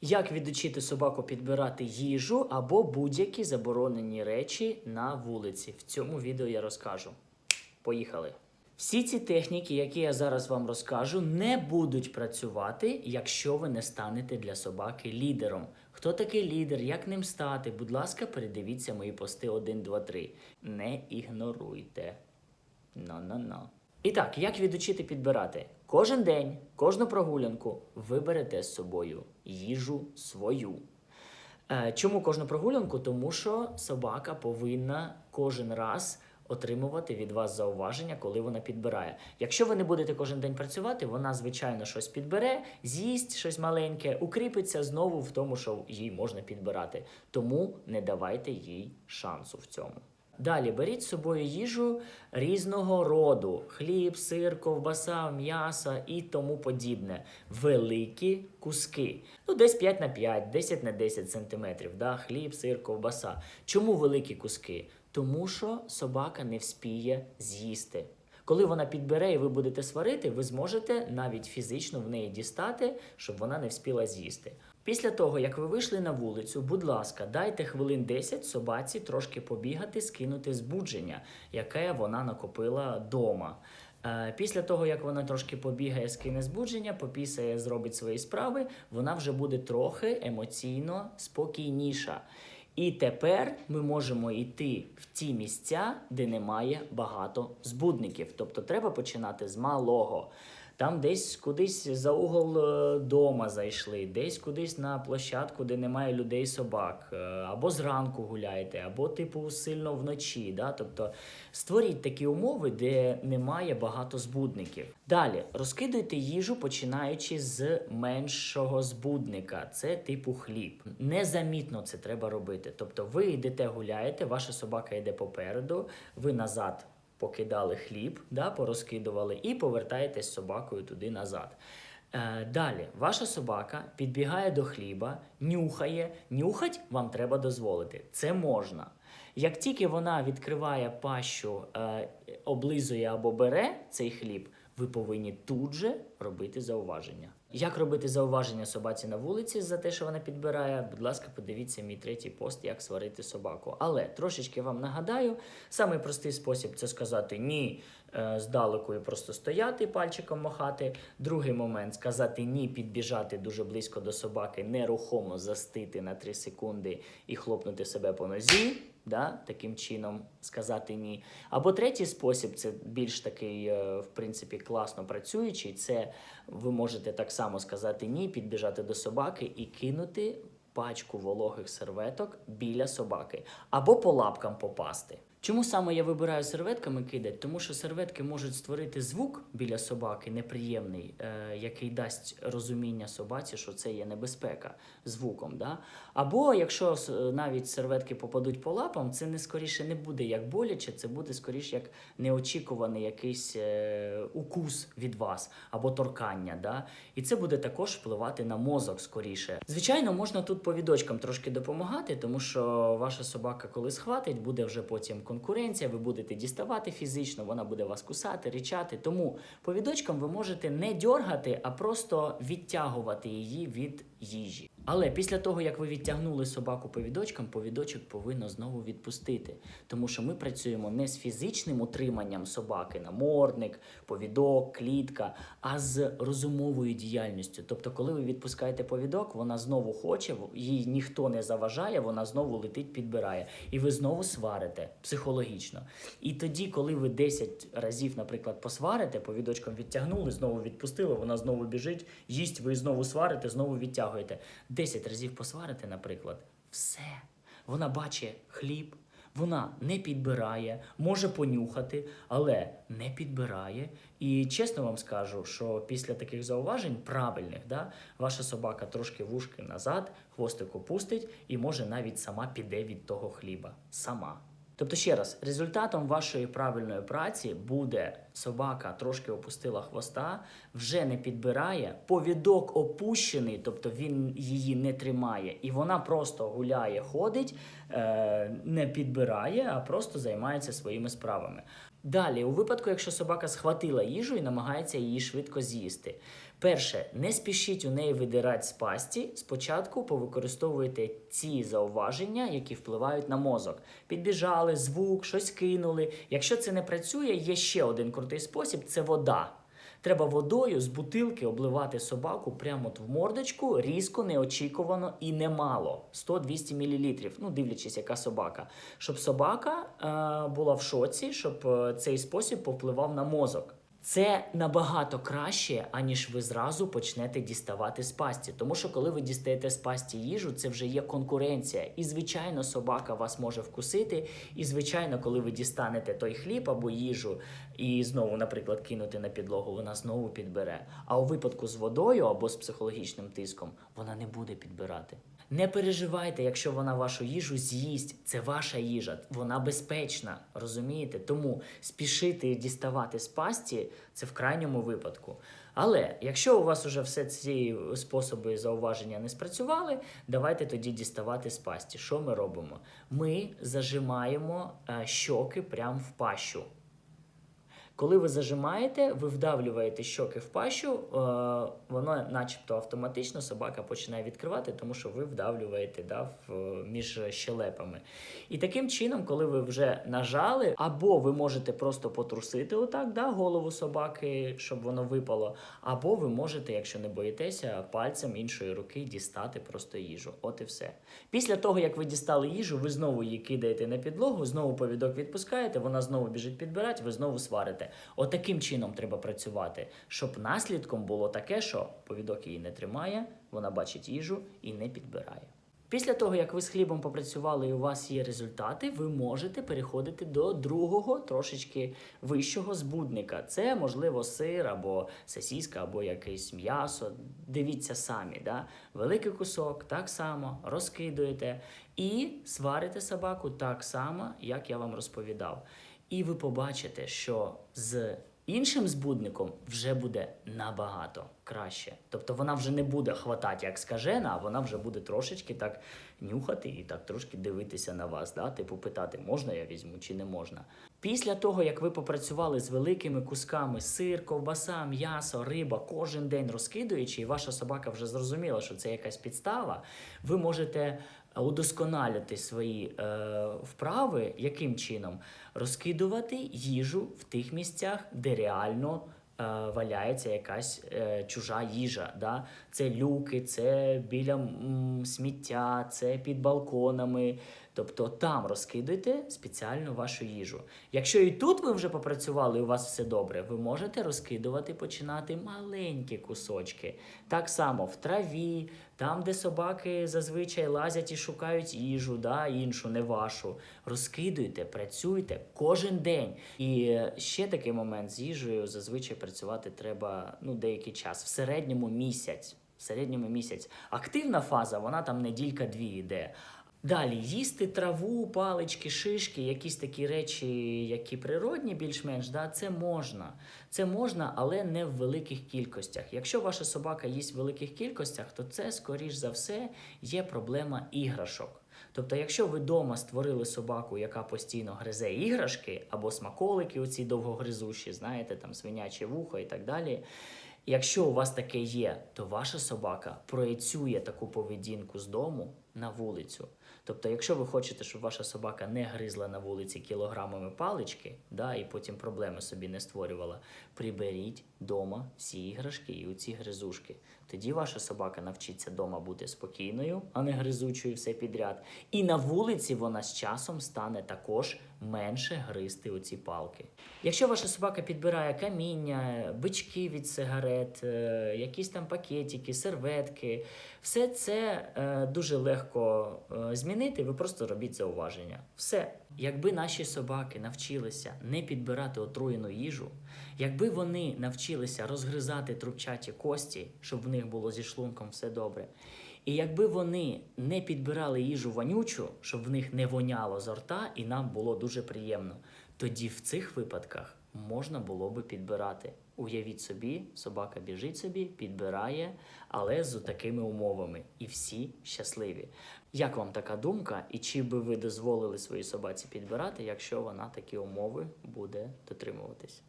Як відучити собаку підбирати їжу або будь-які заборонені речі на вулиці? В цьому відео я розкажу. Поїхали. Всі ці техніки, які я зараз вам розкажу, не будуть працювати, якщо ви не станете для собаки лідером. Хто такий лідер, як ним стати? Будь ласка, передивіться мої пости 1, 2, 3. Не ігноруйте. Но-но-но. І так, як відучити підбирати? Кожен день, кожну прогулянку ви берете з собою їжу свою. Е, Чому кожну прогулянку? Тому що собака повинна кожен раз отримувати від вас зауваження, коли вона підбирає. Якщо ви не будете кожен день працювати, вона звичайно щось підбере, з'їсть щось маленьке, укріпиться знову в тому, що їй можна підбирати. Тому не давайте їй шансу в цьому. Далі беріть з собою їжу різного роду: хліб, сир, ковбаса, м'ясо і тому подібне. Великі куски. Ну, десь 5 на 5, 10 на 10 сантиметрів. Да? Хліб, сир, ковбаса. Чому великі куски? Тому що собака не вспіє з'їсти. Коли вона підбере і ви будете сварити, ви зможете навіть фізично в неї дістати, щоб вона не вспіла з'їсти. Після того, як ви вийшли на вулицю, будь ласка, дайте хвилин 10 собаці трошки побігати, скинути збудження, яке вона накопила вдома. Е, Після того, як вона трошки побігає, скине збудження, попісає, зробить свої справи, вона вже буде трохи емоційно спокійніша. І тепер ми можемо йти в ті місця, де немає багато збудників. Тобто треба починати з малого. Там десь кудись за угол е, дома зайшли, десь кудись на площадку, де немає людей собак, е, або зранку гуляєте, або типу сильно вночі. Да? Тобто створіть такі умови, де немає багато збудників. Далі розкидуйте їжу, починаючи з меншого збудника. Це типу хліб. Незамітно це треба робити. Тобто, ви йдете гуляєте, ваша собака йде попереду, ви назад покидали хліб, да, порозкидували і повертаєтесь з собакою туди назад. Е, далі, ваша собака підбігає до хліба, нюхає. Нюхать вам треба дозволити. Це можна. Як тільки вона відкриває пащу, е, облизує або бере цей хліб, ви повинні тут же робити зауваження. Як робити зауваження собаці на вулиці за те, що вона підбирає? Будь ласка, подивіться мій третій пост, як сварити собаку. Але трошечки вам нагадаю, самий простий спосіб це сказати ні здалеку і просто стояти, пальчиком махати. Другий момент сказати ні, підбіжати дуже близько до собаки, нерухомо застити на 3 секунди і хлопнути себе по нозі. Да, таким чином сказати ні. Або третій спосіб це більш такий, е, в принципі, класно працюючий. Це ви можете так само сказати ні, підбіжати до собаки і кинути пачку вологих серветок біля собаки, або по лапкам попасти. Чому саме я вибираю серветками кидати? Тому що серветки можуть створити звук біля собаки неприємний, е, який дасть розуміння собаці, що це є небезпека звуком. Да? Або якщо навіть серветки попадуть по лапам, це не скоріше не буде як боляче, це буде скоріше як неочікуваний якийсь е, укус від вас або торкання. Да? І це буде також впливати на мозок скоріше. Звичайно, можна тут по відочкам трошки допомагати, тому що ваша собака, коли схватить, буде вже потім конкуренція, ви будете діставати фізично, вона буде вас кусати, ричати. Тому повідочкам ви можете не дьоргати, а просто відтягувати її від їжі. Але після того, як ви відтягнули собаку повідочкам, повідочок повинно знову відпустити. Тому що ми працюємо не з фізичним утриманням собаки, намордник, повідок, клітка, а з розумовою діяльністю. Тобто, коли ви відпускаєте повідок, вона знову хоче, їй ніхто не заважає, вона знову летить, підбирає. І ви знову сварите психологічно. І тоді, коли ви 10 разів, наприклад, посварите, повідочком відтягнули, знову відпустили, вона знову біжить, їсть, ви знову сварите, знову відтягуєте. 10 разів посварити, наприклад, все. Вона бачить хліб, вона не підбирає, може понюхати, але не підбирає. І чесно вам скажу, що після таких зауважень правильних, да, ваша собака трошки вушки назад, хвостик опустить і може навіть сама піде від того хліба. Сама. Тобто, ще раз, результатом вашої правильної праці буде собака трошки опустила хвоста, вже не підбирає, повідок опущений, тобто він її не тримає, і вона просто гуляє, ходить, е, не підбирає, а просто займається своїми справами. Далі, у випадку, якщо собака схватила їжу і намагається її швидко з'їсти. Перше, не спішіть у неї видирати з пасті. Спочатку повикористовуйте ці зауваження, які впливають на мозок. Підбіжали, звук, щось кинули. Якщо це не працює, є ще один крутий спосіб це вода. Треба водою з бутилки обливати собаку прямо в мордочку, різко, неочікувано і немало 100-200 мл, ну дивлячись, яка собака. Щоб собака е, була в шоці, щоб е, цей спосіб повпливав на мозок. Це набагато краще, аніж ви зразу почнете діставати з пасті. Тому що коли ви дістаєте з пасті їжу, це вже є конкуренція. І звичайно, собака вас може вкусити. І звичайно, коли ви дістанете той хліб або їжу і знову, наприклад, кинути на підлогу, вона знову підбере. А у випадку з водою або з психологічним тиском вона не буде підбирати. Не переживайте, якщо вона вашу їжу з'їсть, це ваша їжа, вона безпечна, розумієте? Тому спішити діставати з пасті це в крайньому випадку. Але якщо у вас уже все ці способи зауваження не спрацювали, давайте тоді діставати з пасті. Що ми робимо? Ми зажимаємо е, щоки прямо в пащу. Коли ви зажимаєте, ви вдавлюєте щоки в пащу, е, воно начебто автоматично собака починає відкривати, тому що ви вдавлюєте да, між щелепами. І таким чином, коли ви вже нажали, або ви можете просто потрусити отак, да, голову собаки, щоб воно випало, або ви можете, якщо не боїтеся, пальцем іншої руки дістати просто їжу. От і все. Після того, як ви дістали їжу, ви знову її кидаєте на підлогу, знову повідок відпускаєте, вона знову біжить підбирати, ви знову сварите. Отаким чином треба працювати, щоб наслідком було таке, що повідок її не тримає, вона бачить їжу і не підбирає. Після того, як ви з хлібом попрацювали і у вас є результати, ви можете переходити до другого, трошечки вищого збудника. Це можливо сир або сосіска, або якесь м'ясо. Дивіться самі, да? великий кусок так само розкидуєте і сварите собаку так само, як я вам розповідав. І ви побачите, що з іншим збудником вже буде набагато краще. Тобто вона вже не буде хватати як скажена, а вона вже буде трошечки так нюхати і так трошки дивитися на вас, да? типу питати, можна я візьму чи не можна. Після того, як ви попрацювали з великими кусками сир, ковбаса, м'ясо, риба кожен день розкидуючи, і ваша собака вже зрозуміла, що це якась підстава, ви можете удосконалювати свої е, вправи, яким чином розкидувати їжу в тих місцях, де реально е, валяється якась е, чужа їжа. Да? Це люки, це біля м, сміття, це під балконами. Тобто там розкидуйте спеціально вашу їжу. Якщо і тут ви вже попрацювали, і у вас все добре, ви можете розкидувати, починати маленькі кусочки. Так само в траві, там, де собаки зазвичай лазять і шукають їжу, да, іншу, не вашу. Розкидуйте, працюйте кожен день. І ще такий момент з їжею зазвичай працювати треба ну, деякий час, в середньому місяць. В середньому місяць. Активна фаза, вона там неділька-дві йде. Далі їсти траву, палички, шишки, якісь такі речі, які природні, більш-менш, да, це можна. Це можна, але не в великих кількостях. Якщо ваша собака їсть в великих кількостях, то це, скоріш за все, є проблема іграшок. Тобто, якщо ви вдома створили собаку, яка постійно гризе іграшки, або смаколики, оці довгогризущі, знаєте, там свиняче вухо і так далі. Якщо у вас таке є, то ваша собака проєцює таку поведінку з дому на вулицю. Тобто, якщо ви хочете, щоб ваша собака не гризла на вулиці кілограмами палички, да, і потім проблеми собі не створювала, приберіть вдома всі іграшки і оці гризушки. Тоді ваша собака навчиться вдома бути спокійною, а не гризучою все підряд. І на вулиці вона з часом стане також менше гризти оці палки. Якщо ваша собака підбирає каміння, бички від сигарет, е, якісь там пакетики, серветки, все це е, дуже легко е, змінити. Ви просто робіть зауваження. Все. Якби наші собаки навчилися не підбирати отруєну їжу, якби вони навчилися розгризати трубчаті кості, щоб в них було зі шлунком все добре. І якби вони не підбирали їжу вонючу, щоб в них не воняло з рта, і нам було дуже приємно, тоді в цих випадках можна було би підбирати. Уявіть собі, собака біжить собі, підбирає, але з такими умовами, і всі щасливі. Як вам така думка, і чи би ви дозволили своїй собаці підбирати, якщо вона такі умови буде дотримуватись?